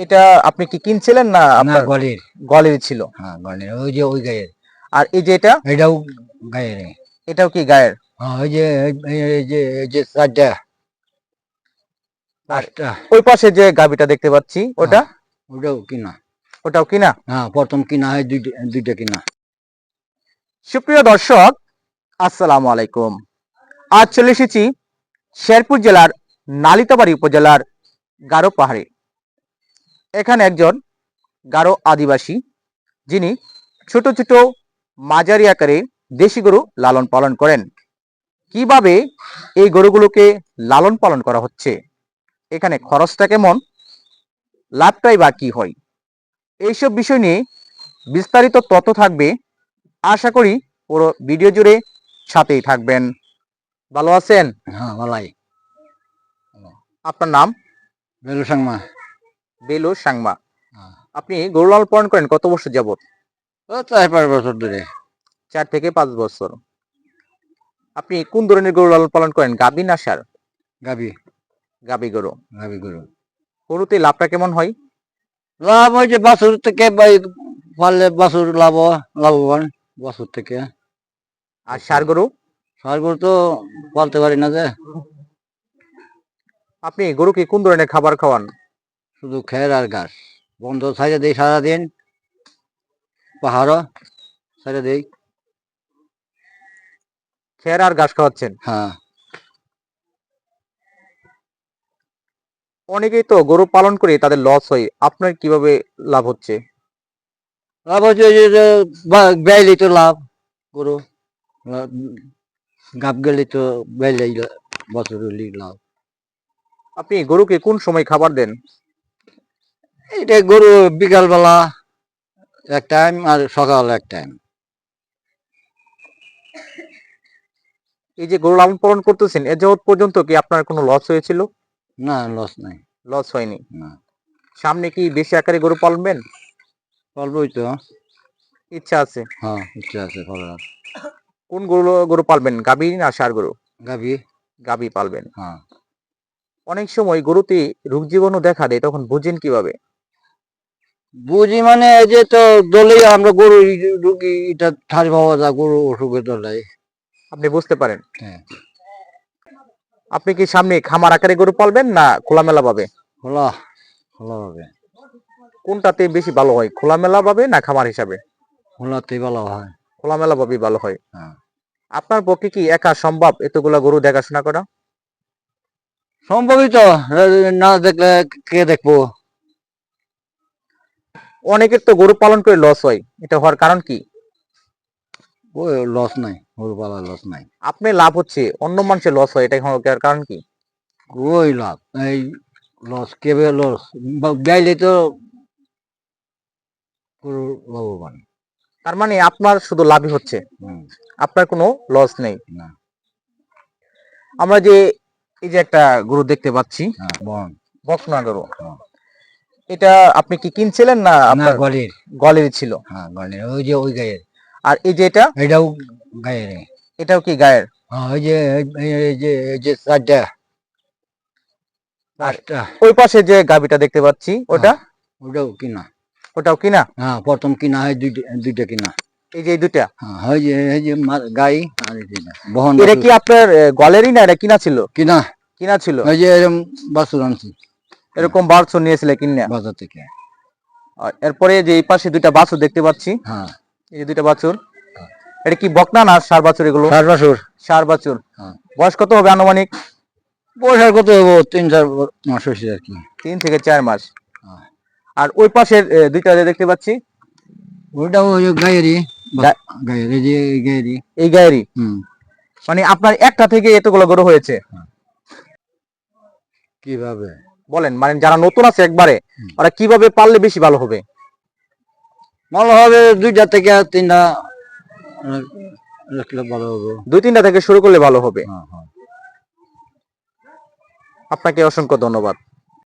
এটা আপনি কি কিনছিলেন না আপনার গলির। গলের ছিল? হ্যাঁ গলির। ওই যে ওই গায়ের। আর এই যে এটা? এটাও গায়ের। এটাও কি গায়ের? হ্যাঁ ওই যে এই- যে এই যে চারটা পাঁচটা ওই পাশে যে গাবিটা দেখতে পাচ্ছি ওটা? ওটাও কিনা। ওটাও কিনা? হ্যাঁ প্রথম কিনা হয় দুইটা দুইটা কিনা। সুপ্রিয় দর্শক আসসালামু আলাইকুম। আজ চলে এসেছি শেরপুর জেলার নালিতাবাড়ি উপজেলার গারো পাহাড়ে এখানে একজন গারো আদিবাসী যিনি ছোট ছোট মাঝারি আকারে দেশি গরু লালন পালন করেন। কীভাবে এই গরুগুলোকে লালন পালন করা হচ্ছে? এখানে খরচটা কেমন? লাভটাই বা কি হয়? এইসব বিষয় নিয়ে বিস্তারিত তথ্য থাকবে। আশা করি পুরো ভিডিও জুড়ে সাথেই থাকবেন। ভালো আছেন? হ্যাঁ ভালাই। আপনার নাম? বেলু সাংমা। বেলু সাংমা। হ্যাঁ। আপনি গরু লালন পালন করেন কত বছর যাবত ও চার পাঁচ বছর ধরে। চার থেকে পাঁচ বছর। আপনি কোন ধরনের গরু লালন পালন করেন? গাবি না সার? গাবি। গাবি গরু। গাবি গরু। গরুতে লাভটা কেমন হয়? লাভ ওই যে বাছুর থেকে পারলে বাছুর লাভ লাভবান বাছুর থেকে। আর সার গরু? সার গরু তো পালতে পারি না যে। আপনি গরুকে কোন ধরনের খাবার খাওয়ান? শুধু খের আর ঘাস। বন্ধ ছাইড়ে দিই সারাদিন। পাহাড়ও ছাইড়ে দিই। খের আর ঘাস খাওয়াচ্ছেন? হ্যাঁ। অনেকেই তো গরু পালন করে তাদের লস হয়। আপনার কীভাবে লাভ হচ্ছে? লাভ হচ্ছে যে তো লাভ গরু। গাপ গেলি তো বেইলেই বছর লাভ। আপনি গরুকে কোন সময় খাবার দেন? এইটা গরু বিকালবেলা এক টাইম আর সকাল এক টাইম এই যে গরু লালন পালন করতেছেন এ যাবৎ পর্যন্ত কি আপনার কোনো লস হয়েছিল? না লস নাই। লস হয়নি? না। সামনে কি বেশি আকারে গরু পালবেন? পালবই তো। ইচ্ছা আছে? হ্যাঁ ইচ্ছা আছে পালার। কোন গরু গরু পালবেন গাবি না সার গরু? গাবি গাবি পালবেন। হ্যাঁ। অনেক সময় গরুতে রোগ জীবাণু দেখা দেয় তখন বুঝেন কীভাবে? বুঝি মানে এই যে তো দলে আমরা গরু রুগী এটা ঠাড়ি পাওয়া যায় গরু অসুখে দলাই আপনি বুঝতে পারেন। হ্যাঁ। আপনি কি সামনে খামার আকারে গরু পালবেন না খোলামেলা ভাবে? খোলা খোলা হবে কোনটাতে বেশি ভালো হয় খোলামেলা ভাবে না খামার হিসাবে? খোলাতেই ভালো হয়। খোলামেলা ভাবে ভালো হয়। হ্যাঁ। আপনার পক্ষে কি একা সম্ভব এতগুলা গরু দেখাশোনা করা? সম্ভবই তো না দেখলে কে দেখব? অনেকের তো গরু পালন করে লস হয়। এটা হওয়ার কারণ কি? লস নাই গরু পালা লস নাই। আপনি লাভ হচ্ছে অন্য মানুষের লস হয় এটা হওয়ার কারণ কি? ওই লাভ এই লস কেবে লস গাইলে তো লাভবান। তার মানে আপনার শুধু লাভই হচ্ছে আপনার কোনো লস নেই। না। আমরা যে এই যে একটা গরু দেখতে পাচ্ছি হ্যাঁ, বকনা গরু। হ্যাঁ। এটা আপনি কি কিনছিলেন না আপনার গলির। গলের ছিল? হ্যাঁ গলির। ওই যে ওই গায়ের। আর এই যে এটা? এটাও গায়ের। এটাও কি গায়ের? হ্যাঁ ওই যে এই- যে এই যে চারটা ওই পাশে যে গাবিটা দেখতে পাচ্ছি ওটা? ওটাও কিনা। ওটাও কিনা? হ্যাঁ প্রথম কিনা হয় দুইটা দুইটা কিনা। এই যে এই দুইটা? হ্যাঁ ওই যে এই যে গাই আর বহন এটা কি আপনার গলেরই না এটা কিনা ছিল? কিনা। কিনা ছিল? ওই যে এরকম বাছুর আনছি। এরকম বাছুর নিয়েছিলে কিনা? বাজার থেকে। আর এরপরে যে এই পাশে দুইটা বাছুর দেখতে পাচ্ছি। হ্যাঁ। এই যে দুইটা বাছুর। এটা কি বকনা না সার বাছুর এগুলো? ষাট বাছুর। সার বাছুর। হ্যাঁ। বয়স কত হবে আনুমানিক? পয়সার কত হব তিন চার মাস হয়েছে আর কি। তিন থেকে চার মাস। হ্যাঁ। আর ওই পাশের দুইটা যে দেখতে পাচ্ছি? ওইটাও ওই গায়ের এই যে এই গায়েরই এই গায়েরই হুম। মানে আপনার একটা থেকে এতগুলো গরু হয়েছে। কীভাবে? বলেন মানে যারা নতুন আছে একবারে ওরা কীভাবে পারলে বেশি ভালো হবে? ভালো হবে দুইটা থেকে তিনটা ভালো হবে। দুই তিনটা থেকে শুরু করলে ভালো হবে। হ্যাঁ হ্যাঁ। আপনাকে অসংখ্য ধন্যবাদ।